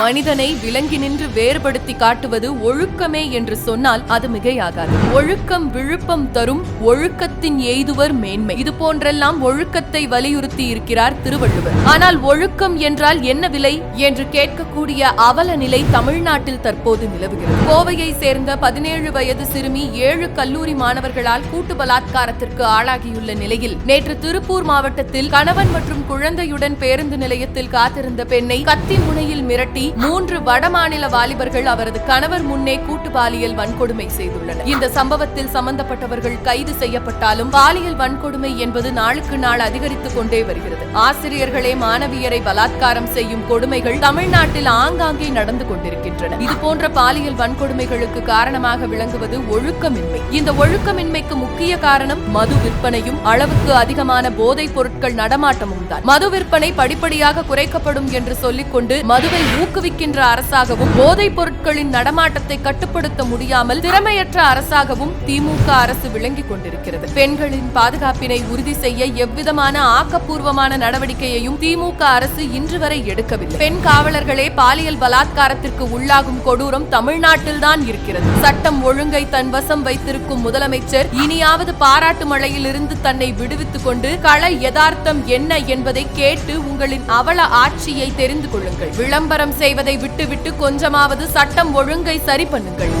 மனிதனை விலங்கி நின்று வேறுபடுத்தி காட்டுவது ஒழுக்கமே என்று சொன்னால் அது மிகையாகாது. ஒழுக்கம் விழுப்பம் தரும் ஒழுக்கத்தின் எய்துவர் மேன்மை. இது போன்றெல்லாம் ஒழுக்கத்தை வலியுறுத்தி இருக்கிறார் திருவள்ளுவர். ஆனால் ஒழுக்கம் என்றால் என்ன விலை என்று கேட்கக்கூடிய அவல நிலை தமிழ்நாட்டில் தற்போது நிலவுகிறது. கோவையை சேர்ந்த பதினேழு வயது சிறுமி ஏழு கல்லூரி மாணவர்களால் கூட்டு பலாத்காரத்திற்கு ஆளாகியுள்ள நிலையில் நேற்று திருப்பூர் மாவட்டத்தில் கணவன் மற்றும் குழந்தையுடன் பேருந்து நிலையத்தில் காத்திருந்த பெண்ணை கத்தி முனையில் மிரட்டி மூன்று வடமாநில வாலிபர்கள் அவரது கணவர் முன்னே கூட்டு பாலியல் வன்கொடுமை செய்துள்ளனர். இந்த சம்பவத்தில் சம்பந்தப்பட்டவர்கள் கைது செய்யப்பட்டாலும் பாலியல் வன்கொடுமை என்பது நாளுக்கு நாள் அதிகரித்துக் கொண்டே வருகிறது. ஆசிரியர்களே மாணவியரை பலாத்காரம் செய்யும் கொடுமைகள் தமிழ்நாட்டில் ஆங்காங்கே நடந்து கொண்டிருக்கின்றன. இது போன்ற பாலியல் வன்கொடுமைகளுக்கு காரணமாக விளங்குவது ஒழுக்கமின்மை. இந்த ஒழுக்கமின்மைக்கு முக்கிய காரணம் மது விற்பனையும் அளவுக்கு அதிகமான போதைப் பொருட்கள் நடமாட்டமும் தான் மது விற்பனை படிப்படியாக குறைக்கப்படும் என்று சொல்லிக்கொண்டு மதுவை ஊக்குவிக்கின்ற அரசாகவும் போதைப் பொருட்களின் நடமாட்டத்தை கட்டுப்படுத்த முடியாமல் திறமையற்ற அரசாகவும் திமுக அரசு விளங்கிக் கொண்டிருக்கிறது. பெண்களின் பாதுகாப்பினை உறுதி செய்ய எவ்விதமான ஆக்கப்பூர்வமான நடவடிக்கையையும் திமுக அரசு இன்று வரை எடுக்கவில்லை. பெண் காவலர்களே பாலியல் பலாத்காரத்திற்கு உள்ளாகும் கொடூரம் தமிழ்நாட்டில்தான் இருக்கிறது. சட்டம் ஒழுங்கை தன் வசம் வைத்திருக்கும் முதலமைச்சர் இனியாவது பாராட்டு மழையிலிருந்து தன்னை விடுவித்துக் கொண்டு கள யதார்த்தம் என்ன என்பதை கேட்டு உங்களின் அவல ஆட்சியை தெரிந்து கொள்ளுங்கள். விளம்பரம் செய்வதை விட்டுவிட்டு கொஞ்சமாவது சட்டம் ஒழுங்கை சரி பண்ணுங்கள்.